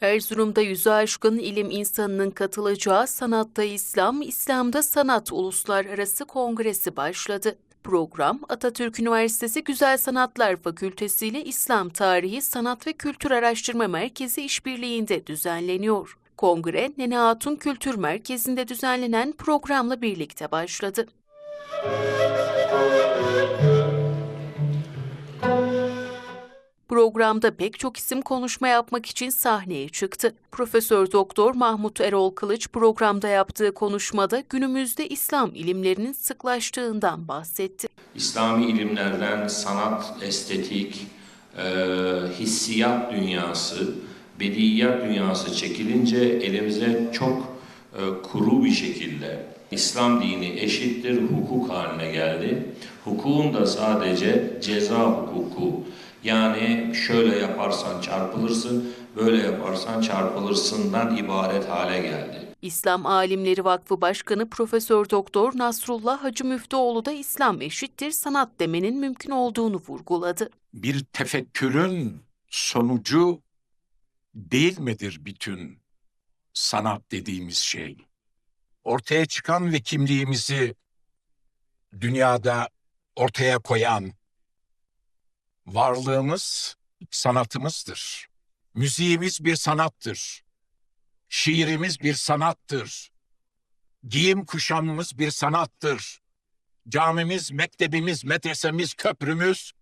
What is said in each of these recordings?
Erzurum'da yüzü aşkın ilim insanının katılacağı Sanatta İslam, İslam'da Sanat Uluslararası Kongresi başladı. Program, Atatürk Üniversitesi Güzel Sanatlar Fakültesi ile İslam Tarihi Sanat ve Kültür Araştırma Merkezi işbirliğinde düzenleniyor. Kongre, Nene Hatun Kültür Merkezi'nde düzenlenen programla birlikte başladı. Programda pek çok isim konuşma yapmak için sahneye çıktı. Profesör Doktor Mahmut Erol Kılıç programda yaptığı konuşmada günümüzde İslam ilimlerinin sıklaştığından bahsetti. İslami ilimlerden sanat, estetik, e, hissiyat dünyası, bediyat dünyası çekilince elimize çok e, kuru bir şekilde İslam dini eşittir hukuk haline geldi. Hukukun da sadece ceza hukuku yani şöyle yaparsan çarpılırsın, böyle yaparsan çarpılırsından ibaret hale geldi. İslam Alimleri Vakfı Başkanı Profesör Doktor Nasrullah Hacı Müftüoğlu da İslam eşittir sanat demenin mümkün olduğunu vurguladı. bir tefekkürün sonucu değil midir bütün sanat dediğimiz şey? Ortaya çıkan ve kimliğimizi dünyada ortaya koyan varlığımız sanatımızdır. Müziğimiz bir sanattır. Şiirimiz bir sanattır. Giyim kuşamımız bir sanattır. Camimiz, mektebimiz, medresemiz, köprümüz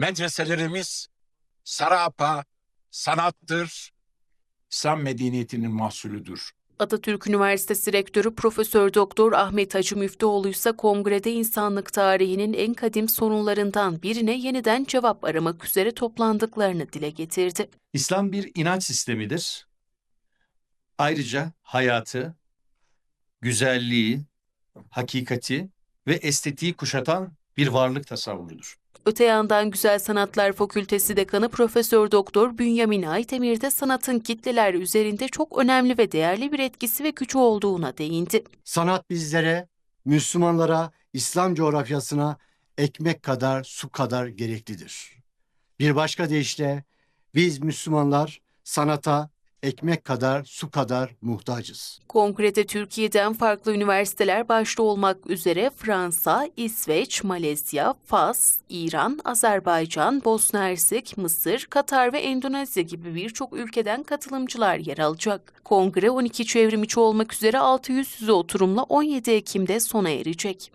medreselerimiz sarapa, sanattır, İslam medeniyetinin mahsulüdür. Atatürk Üniversitesi Rektörü Profesör Doktor Ahmet Hacı Müftüoğlu ise kongrede insanlık tarihinin en kadim sorunlarından birine yeniden cevap aramak üzere toplandıklarını dile getirdi. İslam bir inanç sistemidir. Ayrıca hayatı, güzelliği, hakikati ve estetiği kuşatan bir varlık tasavvurudur. Öte yandan Güzel Sanatlar Fakültesi Dekanı Profesör Doktor Bünyamin Aytemir de sanatın kitleler üzerinde çok önemli ve değerli bir etkisi ve gücü olduğuna değindi. Sanat bizlere, Müslümanlara, İslam coğrafyasına ekmek kadar, su kadar gereklidir. Bir başka deyişle biz Müslümanlar sanata ekmek kadar, su kadar muhtacız. Kongrede Türkiye'den farklı üniversiteler başta olmak üzere Fransa, İsveç, Malezya, Fas, İran, Azerbaycan, Bosna Hersek, Mısır, Katar ve Endonezya gibi birçok ülkeden katılımcılar yer alacak. Kongre 12 çevrimiçi olmak üzere 600 yüze oturumla 17 Ekim'de sona erecek.